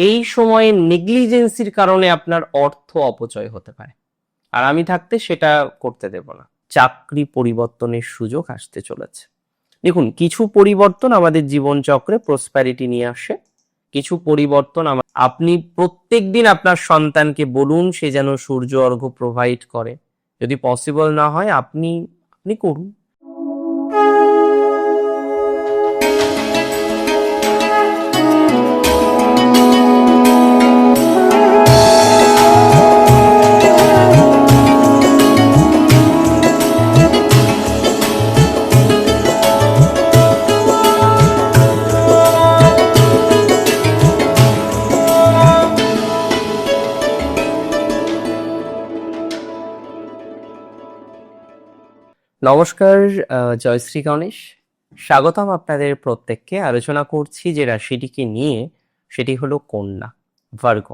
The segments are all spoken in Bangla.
এই সময়ে নেগলিজেন্সির কারণে আপনার অর্থ অপচয় হতে পারে। আর আমি থাকতে সেটা করতে দেব না। চাকরি পরিবর্তনের সুযোগ আসতে চলেছে। দেখুন, কিছু পরিবর্তন আমাদের জীবনচক্রে প্রসপ্যারিটি নিয়ে আসে। কিছু পরিবর্তন আপনি প্রত্যেক দিন আপনার সন্তানকে বলুন, সে যেন সূর্য অর্ঘ্য প্রোভাইড করে। যদি পসিবল না হয়, আপনি আপনি করুন। নমস্কার জয়শ্রী গণেশ। স্বাগতম আপনাদের প্রত্যেককে। আলোচনা করছি যে রাশিটিকে নিয়ে, সেটি হলো কন্যা ভার্গ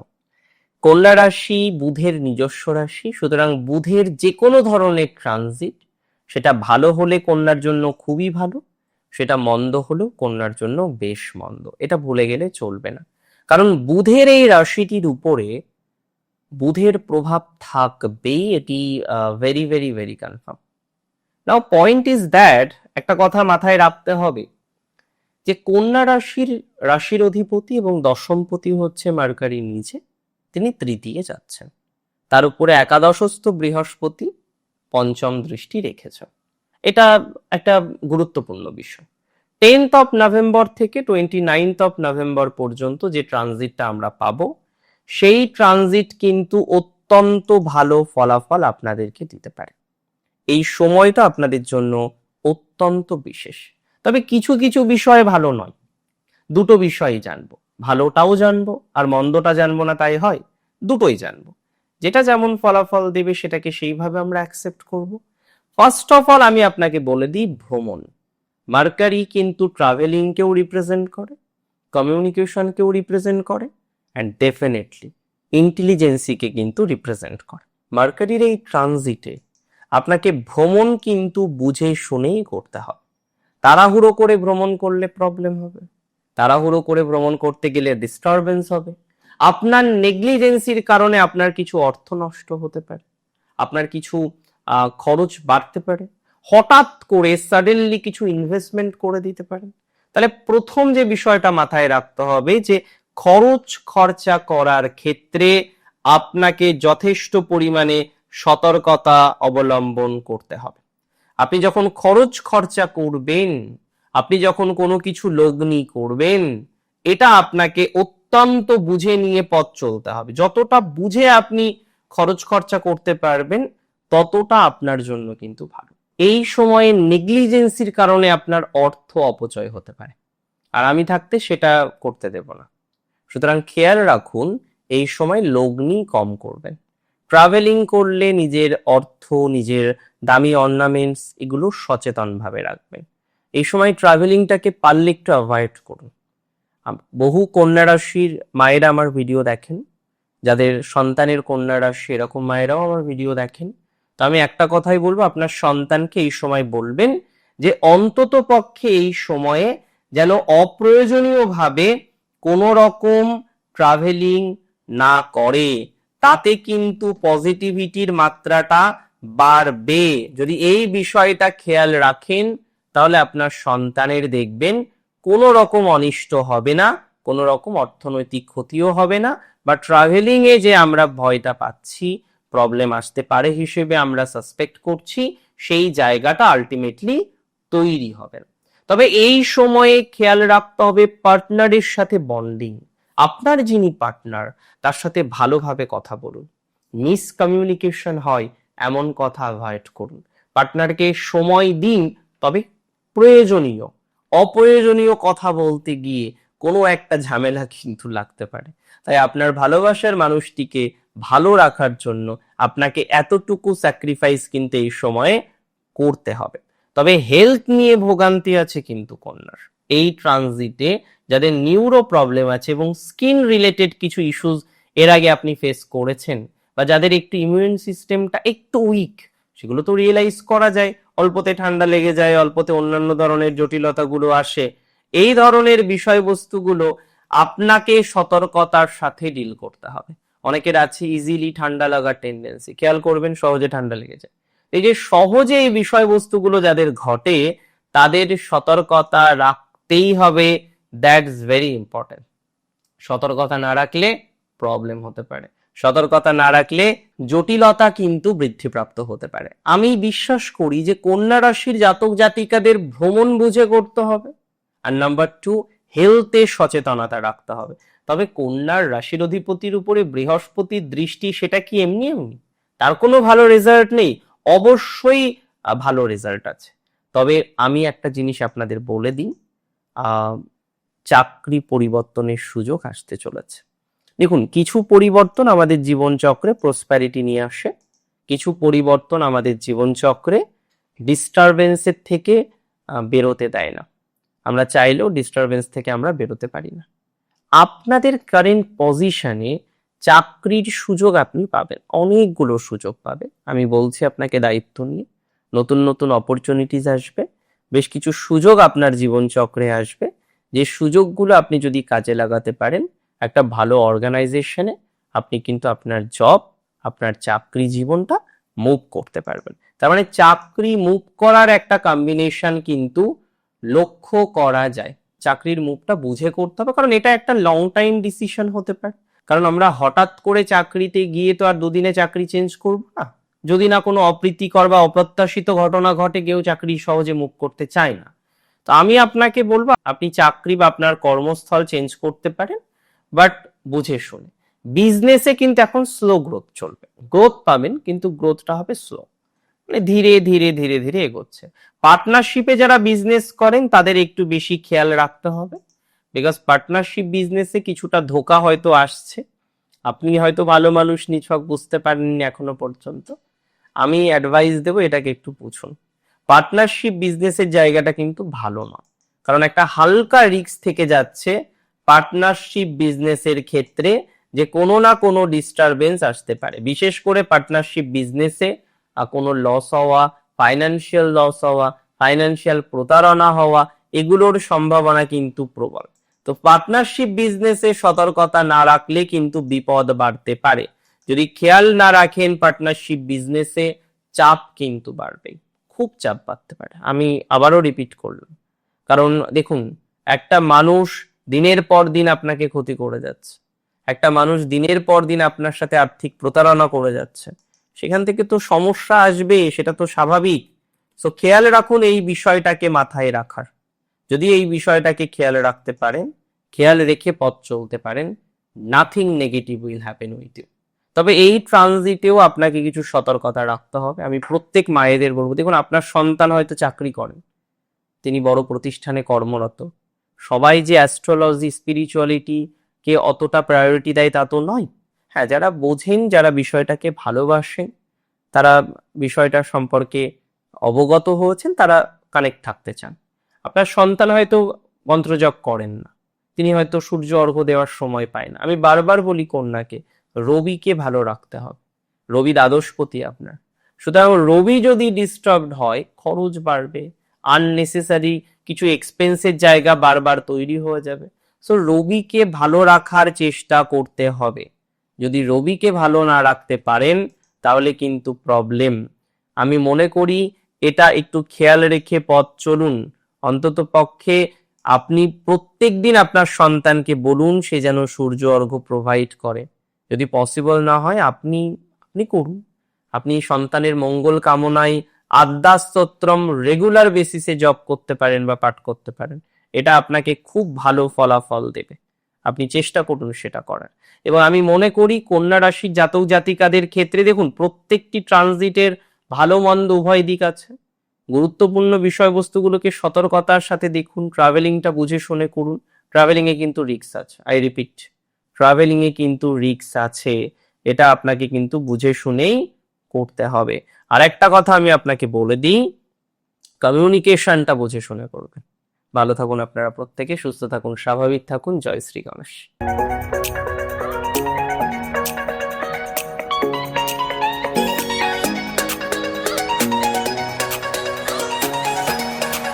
কন্যা রাশি বুধের নিজস্ব রাশি, সুতরাং বুধের যে কোনো ধরনের ট্রানজিট সেটা ভালো হলে কন্যার জন্য খুবই ভালো, সেটা মন্দ হলেও কন্যার জন্য বেশ মন্দ। এটা ভুলে গেলে চলবে না। কারণ বুধের এই রাশিটির উপরে বুধের প্রভাব থাকবেই, এটি very very very confirm now point is that একটা কথা মাথায় রাখতে হবে, যে কন্যা রাশির রাশির অধিপতি এবং দশমপতি হচ্ছে মার্কারি নিচে, তিনি তৃতীয় যাচ্ছেন। তার উপরে একাদশস্থ বৃহস্পতি পঞ্চম দৃষ্টি রেখেছেন এটা একটা গুরুত্বপূর্ণ বিষয়। টেন্থ অফ নভেম্বর থেকে টোয়েন্টি নাইনথ অফ নভেম্বর পর্যন্ত যে ট্রানজিটটা আমরা পাবো, সেই ট্রানজিট কিন্তু অত্যন্ত ভালো ফলাফল আপনাদেরকে দিতে পারে। এই সময়টা আপনাদের জন্য অত্যন্ত বিশেষ। তবে কিছু কিছু বিষয় ভালো নয়। দুটো বিষয়ই জানব। ভালোটাও জানব আর মন্দটা জানব না তাই হয়, দুটোই জানব। যেটা যেমন ফলাফল দেবে সেটাকে সেইভাবে আমরা অ্যাকসেপ্ট করব। ফার্স্ট অফ অল আমি আপনাকে বলে দিই ভ্রমণ। মার্কারি কিন্তু ট্রাভেলিংকেও রিপ্রেজেন্ট করে কমিউনিকেশনকেও রিপ্রেজেন্ট করে অ্যান্ড ডেফিনেটলি ইন্টেলিজেন্সিকে কিন্তু রিপ্রেজেন্ট করে। মার্কারির এই ট্রানজিটে আপনাকে ভ্রমণ কিন্তু বুঝে শুনেই করতে হবে। তাড়াহুড়ো করে ভ্রমণ করলে প্রবলেম হবে। তাড়াহুড়ো করে ভ্রমণ করতে গেলে ডিস্টারবেন্স হবে। আপনার নেগলিজেন্সির কারণে আপনার কিছু অর্থ নষ্ট হতে পারে। আপনার কিছু খরচ বাড়তে পারে। হঠাৎ করে সাডেনলি কিছু ইনভেস্টমেন্ট করে দিতে পারেন। তাহলে প্রথম যে বিষয়টা মাথায় রাখতে হবে যে খরচ খরচা করার ক্ষেত্রে আপনাকে যথেষ্ট পরিমাণে সতর্কতা অবলম্বন করতে হবে। আপনি যখন খরচ খরচা করবেন, আপনি যখন কোনো কিছু লগ্নি করবেন, এটা আপনাকে অত্যন্ত বুঝে নিয়ে পথ চলতে হবে। যতটা বুঝে আপনি খরচ খরচা করতে পারবেন, ততটা আপনার জন্য কিন্তু ভালো। এই সময়ে নেগলিজেন্সির কারণে আপনার অর্থ অপচয় হতে পারে। আর আমি থাকতে সেটা করতে দেব না। সুতরাং খেয়াল রাখুন, এই সময় লগ্নি কম করবেন। ট্রাভেলিং করলে নিজের অর্থ, নিজের দামি অর্নামেন্টস এগুলো সচেতনভাবে রাখবেন। এই সময় ট্রাভেলিংটাকে পারলে একটু অ্যাভয়েড করুন। বহু কন্যা রাশির মায়েরা আমার ভিডিও দেখেন। যাদের সন্তানের কন্যা রাশি এরকম মায়েরাও আমার ভিডিও দেখেন। তো আমি একটা কথাই বলব, আপনার সন্তানকে এই সময় বলবেন যে, অন্তত পক্ষে এই সময়ে যেন অপ্রয়োজনীয়ভাবে কোনো রকম ট্রাভেলিং না করে। তাতে কিন্তু পজিটিভিটির মাত্রাটা বাড়বে। যদি এই বিষয়টা খেয়াল রাখেন, তাহলে আপনার সন্তানের দেখবেন কোনো রকম অনিষ্ট হবে না, কোনো রকম অর্থনৈতিক ক্ষতিও হবে না, বা ট্রাভেলিং এ যে আমরা ভয়টা পাচ্ছি প্রবলেম আসতে পারে হিসেবে আমরা সাসপেক্ট করছি, সেই জায়গাটা আলটিমেটলি তৈরি হবে। তবে এই সময়ে খেয়াল রাখতে হবে পার্টনারের সাথে বন্ডিং আপনার যিনি পার্টনার তার সাথে ভালোভাবে কথা বলুন। মিসকমিউনিকেশন হয়, এমন কথা অ্যাভয়েড করুন। পার্টনারকে সময় দিন, তবে প্রয়োজনীয়। অপ্রয়োজনীয় কথা বলতে গিয়ে কোনো একটা ঝামেলা কিন্তু লাগতে পারে। তাই আপনার ভালোবাসার মানুষটিকে ভালো রাখার জন্য আপনাকে এতটুকু স্যাক্রিফাইস কিন্তু এই সময়ে করতে হবে। তবে হেলথ নিয়ে ভোগান্তি আছে কিন্তু কন্যার। এই ট্রানজিটে যাদের নিউরো প্রবলেম আছে এবং স্কিন রিলেটেড কিছু ইস্যুস এর আগে আপনি ফেস করেছেন বা যাদের একটু ইমিউন সিস্টেমটা একটু উইক সেগুলো তো রিয়েলাইজ করা যায়। অল্পতে ঠান্ডা লেগে যায়, অল্পতে অন্যান্য ধরনের জটিলতাগুলো আসে। এই ধরনের বিষয়বস্তুগুলো আপনাকে সতর্কতার সাথে ডিল করতে হবে। অনেকের আছে ইজিলি ঠান্ডা লাগার টেন্ডেন্সি খেয়াল করবেন, সহজে ঠান্ডা লেগে যায়। এই যে সহজে এই বিষয়বস্তুগুলো যাদের ঘটে, তাদের সতর্কতা রাখতেই হবে দ্যাটস ভেরি ইম্পর্টেন্ট সতর্কতা না রাখলে প্রবলেম হতে পারে। সতর্কতা না রাখলে জটিলতা কিন্তু বৃদ্ধিপ্রাপ্ত হতে পারে। আমি বিশ্বাস করি যে কন্যা রাশির জাতক জাতিকাদের ভ্রমণ বুঝে করতে হবে। আর নাম্বার টু হেলথে সচেতনতা রাখতে হবে। তবে কন্যার রাশির অধিপতির উপরে বৃহস্পতির দৃষ্টি সেটা কি এমনি এমনি? তার কোনো ভালো রেজাল্ট নেই। অবশ্যই ভালো রেজাল্ট আছে। তবে আমি একটা জিনিস আপনাদের বলে দিই। চাকরি পরিবর্তনের সুযোগ আসতে চলেছে। দেখুন, কিছু পরিবর্তন আমাদের জীবনচক্রে প্রসপ্যারিটি নিয়ে আসে, কিছু পরিবর্তন আমাদের জীবনচক্রে ডিস্টারবেন্সের থেকে বেরোতে দেয় না। আমরা চাইলেও ডিস্টারবেন্স থেকে আমরা বেরোতে পারি না। আপনাদের কারেন্ট পজিশনে চাকরির সুযোগ আপনি পাবেন, অনেকগুলো সুযোগ পাবেন। আমি বলছি আপনাকে দায়িত্ব নিয়ে, নতুন নতুন অপরচুনিটিস আসবে বেশ কিছু সুযোগ আপনার জীবনচক্রে আসবে। যে সুযোগগুলো আপনি যদি কাজে লাগাতে পারেন, একটা ভালো অর্গানাইজেশনে আপনি কিন্তু আপনার জব আপনার চাকরি জীবনটা মুভ করতে পারবেন। তার মানে চাকরি মুভ করার একটা কম্বিনেশন কিন্তু লক্ষ্য করা যায়। চাকরির মুভটা বুঝে করতে হবে, কারণ এটা একটা লং টাইম ডিসিশন হতে পারে। কারণ আমরা হঠাৎ করে চাকরিতে গিয়ে তো আর দুদিনে চাকরি চেঞ্জ করব না। যদি না কোনো অপ্রীতিকর বা অপ্রত্যাশিত ঘটনা ঘটে, কেউ চাকরি সহজে মুখ করতে চায় না। তো আমি আপনাকে বলব, আপনি চাকরি বা আপনার কর্মস্থল চেঞ্জ করতে পারেন বাট বুঝে শুনে। বিজনেসে কিন্তু এখন স্লো গ্রোথ চলবে। গ্রোথ পাবেন, কিন্তু গ্রোথটা হবে স্লো মানে ধীরে ধীরে ধীরে ধীরে এগোচ্ছে। পার্টনারশিপে যারা বিজনেস করেন, তাদের একটু বেশি খেয়াল রাখতে হবে বিকজ পার্টনারশিপ বিজনেসে কিছুটা ধোকা হয়তো আসছে। আপনি হয়তো ভালো মানুষ, নিছক, বুঝতে পারেননি এখনও পর্যন্ত। আমি অ্যাডভাইস দেবো এটাকে একটু বুঝুন। পার্টনারশিপ বিজনেসের জায়গাটা কিন্তু ভালো না। কারণ একটা হালকা রিস্ক থেকে যাচ্ছে পার্টনারশিপ বিজনেসের ক্ষেত্রে যে কোনো না কোনো ডিস্টারবেন্স আসতে পারে। বিশেষ করে পার্টনারশিপ বিজনেসে কোনো লস হওয়া ফাইনান্সিয়াল লস হওয়া ফাইনান্সিয়াল প্রতারণা হওয়া, এগুলোর সম্ভাবনা কিন্তু প্রবল। তো পার্টনারশিপ বিজনেসে সতর্কতা না রাখলে কিন্তু বিপদ বাড়তে পারে। যদি খেয়াল না রাখেন পার্টনারশিপ বিজনেসে চাপ কিন্তু বাড়বে খুব চাপ বাড়তে পারে। আমি আবারও রিপিট করলাম। কারণ দেখুন, একটা মানুষ দিনের পর দিন আপনাকে ক্ষতি করে যাচ্ছে। একটা মানুষ দিনের পর দিন আপনার সাথে আর্থিক প্রতারণা করে যাচ্ছে। সেখান থেকে তো সমস্যা আসবে, সেটা তো স্বাভাবিক। সো খেয়াল রাখুন এই বিষয়টাকে মাথায় রাখার। যদি এই বিষয়টাকে খেয়াল রাখতে পারেন, খেয়াল রেখে পথ চলতে পারেন nothing negative will happen with you তবে এই ট্রানজিটেও আপনাকে কিছু সতর্কতা রাখতে হবে। আমি প্রত্যেক মায়েদের বলব, দেখুন, আপনার সন্তান হয়তো চাকরি করেন, তিনি বড় প্রতিষ্ঠানে কর্মরত। সবাই যে অ্যাস্ট্রোলজি স্পিরিচুয়ালিটি কে অতটা প্রায়োরিটি দেয় তা তো নয়। হ্যাঁ যারা বোঝেন, যারা বিষয়টাকে ভালোবাসেন, তারা বিষয়টা সম্পর্কে অবগত হয়েছেন, তারা কানেক্ট থাকতে চান। আপনার সন্তান হয়তো মন্ত্রজপ করেন না, তিনি হয়তো সূর্য অর্ঘ্য দেওয়ার সময় পায় না। আমি বারবার বলি কন্যাকে রবিকে ভালো রাখতে হবে। রবি দ্বাদশপতি আপনার। সুতরাং রবি যদি ডিস্টার্বড হয়, খরচ বাড়বে আননেসেসারি কিছু এক্সপেন্সের জায়গা বারবার তৈরি হয়ে যাবে। সো রবিকে ভালো রাখার চেষ্টা করতে হবে। যদি রবিকে ভালো না রাখতে পারেন, তাহলে কিন্তু প্রবলেম আমি মনে করি এটা একটু খেয়াল রেখে পথ চলুন। অন্তত পক্ষে আপনি প্রত্যেক দিন আপনার সন্তানকে বলুন, সে যেন সূর্য অর্ঘ্য প্রোভাইড করে। যদি পসিবল না হয়, আপনি আপনি করুন। আপনি সন্তানের মঙ্গল কামনায় আদ্যাস্তোত্রম রেগুলার বেসিসে জব করতে পারেন বা পাঠ করতে পারেন, এটা আপনাকে খুব ভালো ফলাফল দেবে। আপনি চেষ্টা করুন সেটা করার। এবং আমি মনে করি, কন্যা রাশির জাতক জাতিকাদের ক্ষেত্রে দেখুন, প্রত্যেকটি ট্রানজিটের ভালো মন্দ উভয় দিক আছে। গুরুত্বপূর্ণ বিষয়বস্তুগুলোকে সতর্কতার সাথে দেখুন ট্রাভেলিংটা বুঝে শুনে করুন। ট্রাভেলিং এ কিন্তু রিক্স আছে আই রিপিট ট্রাভেলিং এ কিন্তু রিক্স আছে, এটা আপনাকে কিন্তু বুঝে শুনেই করতে হবে। আর একটা কথা আমি আপনাকে বলে দিই কমিউনিকেশনটা বুঝে শুনে করবেন। ভালো থাকুন আপনারা প্রত্যেকে, সুস্থ থাকুন, স্বাভাবিক থাকুন। জয় শ্রী গণেশ।